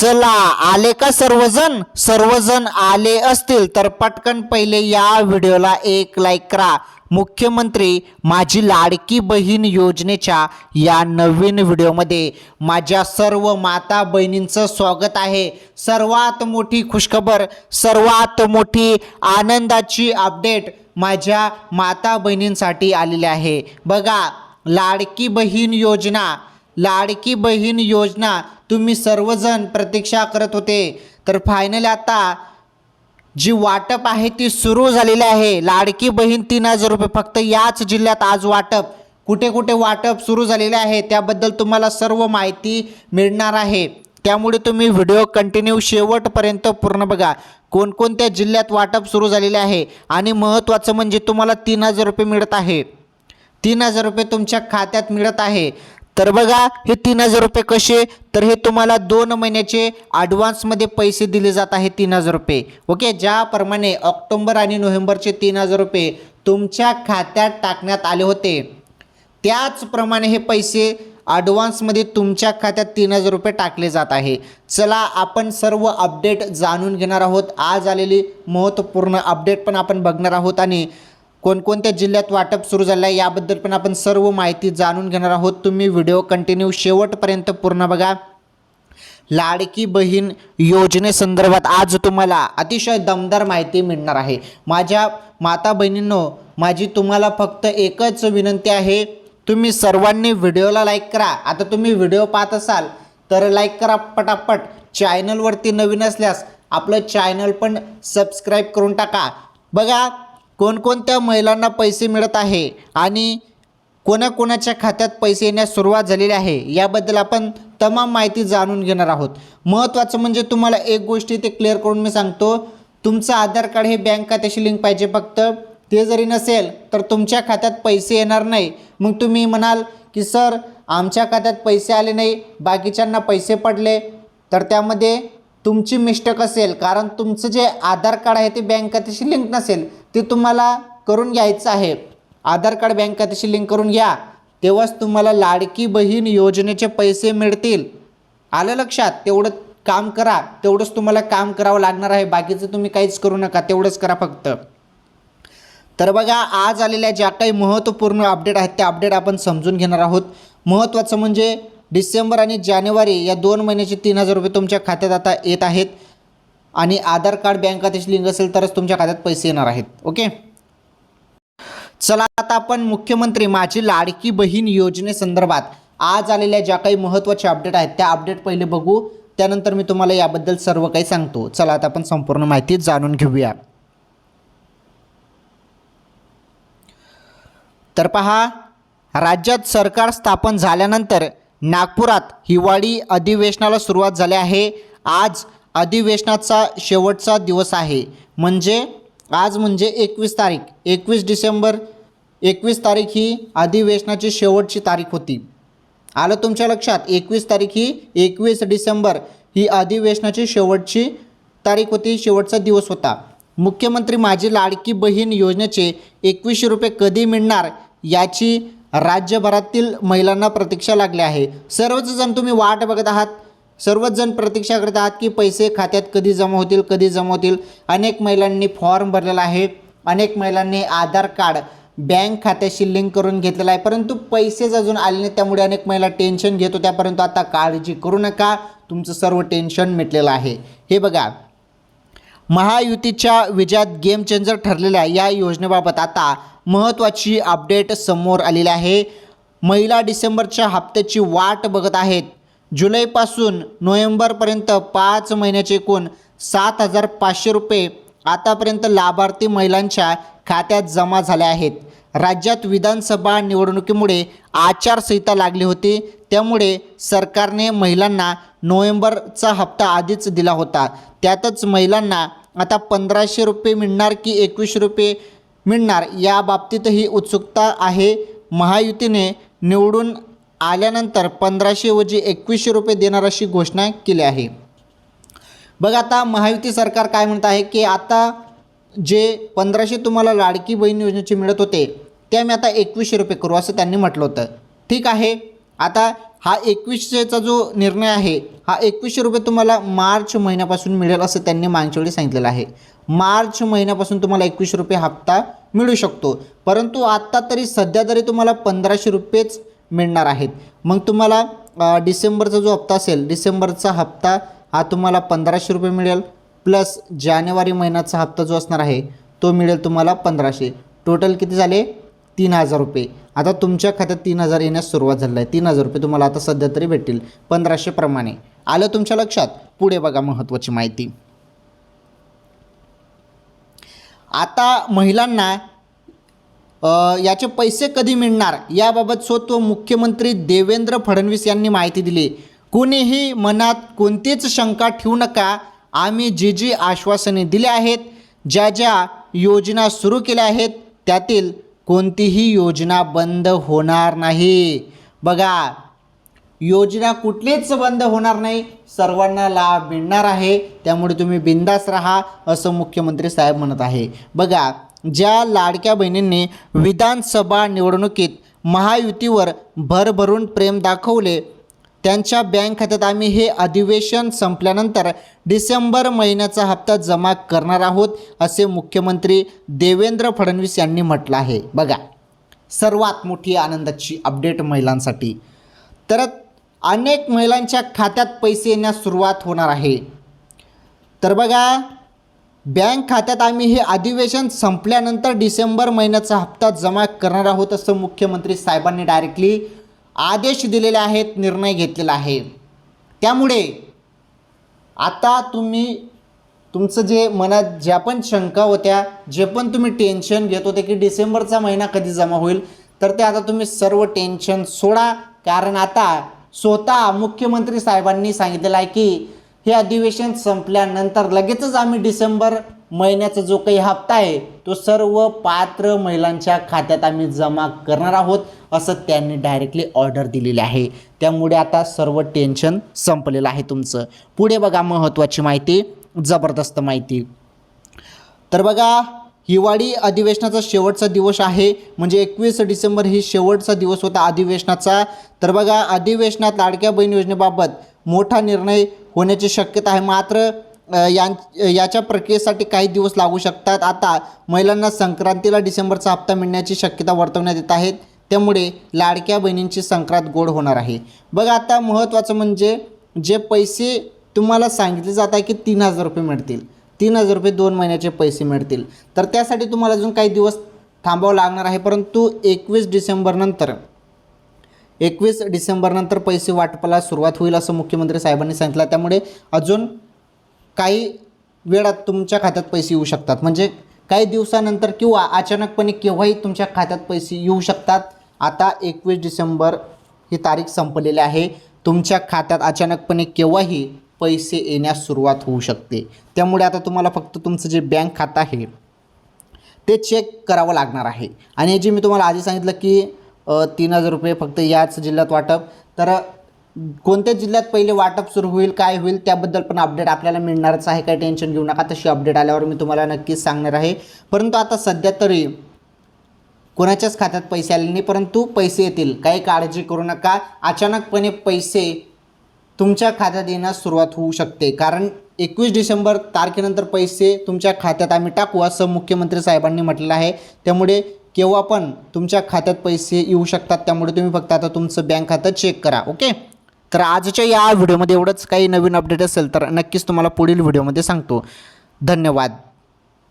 चला आले का सर्वजण? सर्वजण आले असतील तर पटकन पहिले या व्हिडिओला एक लाईक करा. मुख्यमंत्री माझी लाडकी बहीण योजनेच्या या नवीन व्हिडिओमध्ये माझ्या सर्व माता बहिणींचं स्वागत आहे. सर्वात मोठी खुशखबर सर्वात मोठी आनंदाची अपडेट माझ्या माता बहिणींसाठी आलेली आहे. बघा लाडकी बहीण योजना लाडकी बहीण योजना तुम्ही सर्वजण प्रतीक्षा करत होते. तर फायनली आता जी वाटप आहे ती सुरू झालेली आहे. लाडकी बहीण तीन हजार रुपये फक्त याच जिल्ह्यात आज वाटप. कुठे कुठे वाटप सुरू झालेले आहे त्याबद्दल तुम्हाला सर्व माहिती मिळणार आहे. त्यामुळे तुम्ही व्हिडिओ कंटिन्यू शेवटपर्यंत पूर्ण बघा. कोणकोणत्या जिल्ह्यात वाटप सुरू झालेले आहे आणि महत्त्वाचं म्हणजे तुम्हाला तीन हजार रुपये मिळत आहे. तीन हजार रुपये तुमच्या खात्यात मिळत आहे. तर बघा हे तीन हजार रुपये कसे? तर हे तुम्हाला दोन महिन्याचे ॲडव्हान्समध्ये पैसे दिले जात आहे तीन हजार रुपये. ओके? ज्याप्रमाणे ऑक्टोंबर आणि नोव्हेंबरचे तीन हजार रुपये तुमच्या खात्यात टाकण्यात आले होते. त्याचप्रमाणे हे पैसे ॲडव्हान्समध्ये तुमच्या खात्यात तीन हजार रुपये टाकले जात आहे. चला आपण सर्व अपडेट जाणून घेणार आहोत. आज आलेली महत्त्वपूर्ण अपडेट पण आपण बघणार आहोत आणि कोणकोणत्या जिल्ह्यात वाटप सुरू झालं आहे याबद्दल पण आपण सर्व माहिती जाणून घेणार आहोत. तुम्ही व्हिडिओ कंटिन्यू शेवटपर्यंत पूर्ण बघा. लाडकी बहीण योजनेसंदर्भात आज तुम्हाला अतिशय दमदार माहिती मिळणार आहे. माझ्या माता बहिणींनो माझी तुम्हाला फक्त एकच विनंती आहे. तुम्ही सर्वांनी व्हिडिओला लाईक करा. आता तुम्ही व्हिडिओ पाहत असाल तर लाईक करा पटापट. चॅनलवरती नवीन असल्यास आपलं चॅनल पण सबस्क्राईब करून टाका. बघा कोणकोणत्या महिलांना पैसे मिळत आहे आणि कोणाकोणाच्या खात्यात पैसे येण्यास सुरुवात झालेली आहे याबद्दल आपण तमाम माहिती जाणून घेणार आहोत. महत्त्वाचं म्हणजे तुम्हाला एक गोष्टी ते क्लिअर करून मी सांगतो. तुमचं आधार कार्ड हे बँक खात्याशी लिंक पाहिजे फक्त. ते जरी नसेल तर तुमच्या खात्यात पैसे येणार नाही. मग तुम्ही म्हणाल की सर आमच्या खात्यात पैसे आले नाही बाकीच्यांना पैसे पडले. तर त्यामध्ये तुमची मिस्टेक असेल कारण तुमचं जे आधार कार्ड आहे ते बँक खात्याशी लिंक नसेल. ते तुम्हाला करून घ्यायचं आहे. आधार कार्ड बँक खात्याशी लिंक करून घ्या. तेव्हाच तुम्हाला लाडकी बहीण योजनेचे पैसे मिळतील. आलं लक्षात? तेवढं काम करा. तेवढंच तुम्हाला काम करावं लागणार आहे. बाकीचं तुम्ही काहीच करू नका. तेवढंच करा फक्त. तर बघा आज आलेल्या ज्या काही महत्त्वपूर्ण अपडेट आहेत त्या अपडेट आपण समजून घेणार आहोत. महत्त्वाचं म्हणजे डिसेंबर आणि जानेवारी या दोन महिन्याचे तीन हजार रुपये तुमच्या खात्यात आता येत आहेत. आणि आधार कार्ड बँक खात्याशी लिंक असेल तरच तुमच्या खात्यात पैसे येणार आहेत. ओके? चला आता आपण मुख्यमंत्री माझी लाडकी बहीण योजनेसंदर्भात आज आलेल्या ज्या काही महत्त्वाच्या अपडेट आहेत त्या अपडेट पहिले बघू. त्यानंतर मी तुम्हाला याबद्दल सर्व काही सांगतो. चला आता आपण संपूर्ण माहिती जाणून घेऊया. तर पहा राज्यात सरकार स्थापन झाल्यानंतर नागपुरात हिवाळी अधिवेशनाला सुरुवात झाली आहे. आज अधिवेशनाचा शेवटचा दिवस आहे. म्हणजे? आज म्हणजे एकवीस तारीख. एकवीस डिसेंबर एकवीस तारीख ही अधिवेशनाची शेवटची तारीख होती. आलं तुमच्या लक्षात? एकवीस तारीख ही एकवीस डिसेंबर ही अधिवेशनाची शेवटची तारीख होती शेवटचा दिवस होता. मुख्यमंत्री माझी लाडकी बहीण योजनेचे एकवीसशे रुपये कधी मिळणार याची राज्यभरातील महिलांना प्रतीक्षा लागली आहे. सर्वच जण तुम्ही वाट बघत आहात. सर्वच जण प्रतीक्षा करत आहात की पैसे खात्यात कधी जमा होतील कधी जमा होतील. अनेक महिलांनी फॉर्म भरलेला आहे. अनेक महिलांनी आधार कार्ड बँक खात्याशी लिंक करून घेतलेला आहे. परंतु पैसेच अजून आले नाही त्यामुळे अनेक महिला टेन्शन घेत होत्या. परंतु आता काळजी करू नका. तुमचं सर्व टेन्शन मिटलेलं आहे. हे बघा. महायुतीच्या विजयात गेम चेंजर ठरलेल्या या योजनेबाबत आता महत्त्वाची अपडेट समोर आलेली आहे. महिला डिसेंबरच्या हप्त्याची वाट बघत आहेत. जुलैपासून नोव्हेंबरपर्यंत पाच महिन्याचे एकूण सात हजार पाचशे रुपये आतापर्यंत लाभार्थी महिलांच्या खात्यात जमा झाले आहेत. राज्यात विधानसभा निवडणुकीमुळे आचारसंहिता लागली होती. त्यामुळे सरकारने महिलांना नोव्हेंबरचा हप्ता आधीच दिला होता. त्यातच महिलांना आता पंधराशे रुपये मिळणार की एकवीसशे रुपये मिळणार या बाबतीतही उत्सुकता आहे. महायुतीने निवडून आल्यानंतर पंधराशेऐवजी एकवीसशे रुपये देणार अशी घोषणा केली आहे. बघा आता महायुती सरकार काय म्हणत आहे की आता जे पंधराशे तुम्हाला लाडकी बहीण योजनेचे मिळत होते ते आम्ही आता एकवीसशे रुपये करू असं त्यांनी म्हटलं होतं. ठीक आहे आता हा एकवीसशेचा जो निर्णय आहे हा एकवीसशे रुपये तुम्हाला मार्च महिन्यापासून मिळेल असं त्यांनी मागच्या वेळी सांगितलेलं आहे. मार्च महिन्यापासून तुम्हाला एकवीसशे रुपये हप्ता मिळू शकतो. परंतु आत्ता तरी सध्या तरी तुम्हाला पंधराशे रुपयेच मिळणार आहेत. मग तुम्हाला डिसेंबरचा जो हप्ता असेल डिसेंबरचा हप्ता हा तुम्हाला पंधराशे रुपये मिळेल. प्लस जानेवारी महिन्याचा हप्ता जो असणार आहे तो मिळेल तुम्हाला पंधराशे. टोटल किती झाले? तीन हजार रुपये. आता तुमच्या खात्यात तीन हजार येण्यास सुरुवात झाली आहे. तीन हजार रुपये तुम्हाला आता सध्या तरी भेटतील पंधराशेप्रमाणे आलं तुमच्या लक्षात? पुढे बघा महत्त्वाची माहिती. आता महिलांना याचे पैसे कधी मिळणार? याबाबत स्वतः मुख्यमंत्री देवेंद्र फडणवीस यांनी माहिती दिली. कोणीही मनात कोणतीच शंका ठेवू नका. आम्ही जी जी आश्वासने दिली आहेत ज्या ज्या योजना सुरू केल्या आहेत त्यातील कोणतीही योजना बंद होणार नाही. बघा योजना कुठलीच बंद होणार नाही. सर्वांना लाभ मिळणार आहे. त्यामुळे तुम्ही बिंदास राहा असं मुख्यमंत्री साहेब म्हणत आहे. बघा ज्या लाडक्या बहिणींनी विधानसभा निवडणुकीत महायुतीवर भरभरून प्रेम दाखवले त्यांच्या बँक खात्यात आम्ही हे अधिवेशन संपल्यानंतर डिसेंबर महिन्याचा हप्ता जमा करणार आहोत असे मुख्यमंत्री देवेंद्र फडणवीस यांनी म्हटलं आहे. बघा सर्वात मोठी आनंदाची अपडेट महिलांसाठी. तर अनेक महिलांच्या खात्यात पैसे येण्यास सुरुवात होणार आहे. तर बघा बँक खात्यात आम्ही हे अधिवेशन संपल्यानंतर डिसेंबर महिन्याचा हप्ता जमा करणार आहोत असं मुख्यमंत्री साहेबांनी डायरेक्टली आदेश दिलेले आहेत निर्णय घेतलेला आहे. त्यामुळे आता तुम्ही तुमचं जे मनात ज्या पण शंका होत्या जे पण तुम्ही टेन्शन घेत होते की डिसेंबरचा महिना कधी जमा होईल तर ते आता तुम्ही सर्व टेन्शन सोडा. कारण आता स्वतः मुख्यमंत्री साहेबांनी सांगितलेलं आहे की हे अधिवेशन संपल्यानंतर लगेचच आम्ही डिसेंबर महिन्याचा जो काही हप्ता आहे तो सर्व पात्र महिलांच्या खात्यात आम्ही जमा करणार आहोत असं त्यांनी डायरेक्टली ऑर्डर दिलेली आहे. त्यामुळे आता सर्व टेन्शन संपलेलं आहे तुमचं. पुढे बघा महत्त्वाची माहिती जबरदस्त माहिती. तर बघा हिवाळी अधिवेशनाचा शेवटचा दिवस आहे म्हणजे एकवीस डिसेंबर ही शेवटचा दिवस होता अधिवेशनाचा. तर बघा अधिवेशनात लाडक्या बहीण योजनेबाबत मोठा निर्णय होण्याची शक्यता आहे. मात्र यां याच्या प्रक्रियेसाठी काही दिवस लागू शकतात. आता महिलांना संक्रांतीला डिसेंबरचा हप्ता मिळण्याची शक्यता वर्तवण्यात येत आहेत त्यामुळे लाडक्या बहिणींची संक्रांत गोड होणार आहे. बघा आता महत्त्वाचं म्हणजे जे पैसे तुम्हाला सांगितले जात आहे की तीन हजार रुपये मिळतील. तीन हजार रुपये दोन महिन्याचे पैसे मिळतील. तर त्यासाठी तुम्हाला अजून काही दिवस थांबावं लागणार आहे. परंतु एकवीस डिसेंबरनंतर एकवीस डिसेंबरनंतर पैसे वाटपाला सुरुवात होईल असं मुख्यमंत्री साहेबांनी सांगितलं. त्यामुळे अजून काही वेळात तुमच्या खात्यात पैसे येऊ शकतात. म्हणजे काही दिवसानंतर किंवा अचानकपणे केव्हाही तुमच्या खात्यात पैसे येऊ शकतात. आता एकवीस डिसेंबर ही तारीख संपलेली आहे. तुमच्या खात्यात अचानकपणे केव्हाही पैसे येण्यास सुरुवात होऊ शकते. त्यामुळे आता तुम्हाला फक्त तुमचं जे बँक खातं आहे ते चेक करावं लागणार आहे. आणि जे मी तुम्हाला आधी सांगितलं की तीन हजार रुपये फक्त याच जिल्ह्यात वाटप. तर कोणत्या जिल्ह्यात पहिले वाटप सुरू होईल काय होईल त्याबद्दल पण अपडेट आपल्याला मिळणारच आहे. काही टेन्शन घेऊ नका. तशी अपडेट आल्यावर मी तुम्हाला नक्कीच सांगणार आहे. परंतु आता सध्या तरी कोणाच्याच खात्यात पैसे आले नाही परंतु पैसे येतील. काही काळजी करू नका. अचानकपणे पैसे तुमच्या खात्यात येण्यास सुरुवात होऊ शकते. कारण एकवीस डिसेंबर तारखेनंतर पैसे तुमच्या खात्यात आम्ही टाकू असं मुख्यमंत्री साहेबांनी म्हटलेलं आहे. त्यामुळे केव्हा पण तुमच्या खात्यात पैसे येऊ शकतात त्यामुळे तुम्ही फक्त आता तुमचं बँक खातं चेक करा ओके तर आजच्या या व्हिडिओमध्ये एवढंच. काही नवीन अपडेट असेल तर नक्कीच तुम्हाला पुढील व्हिडिओमध्ये सांगतो. धन्यवाद.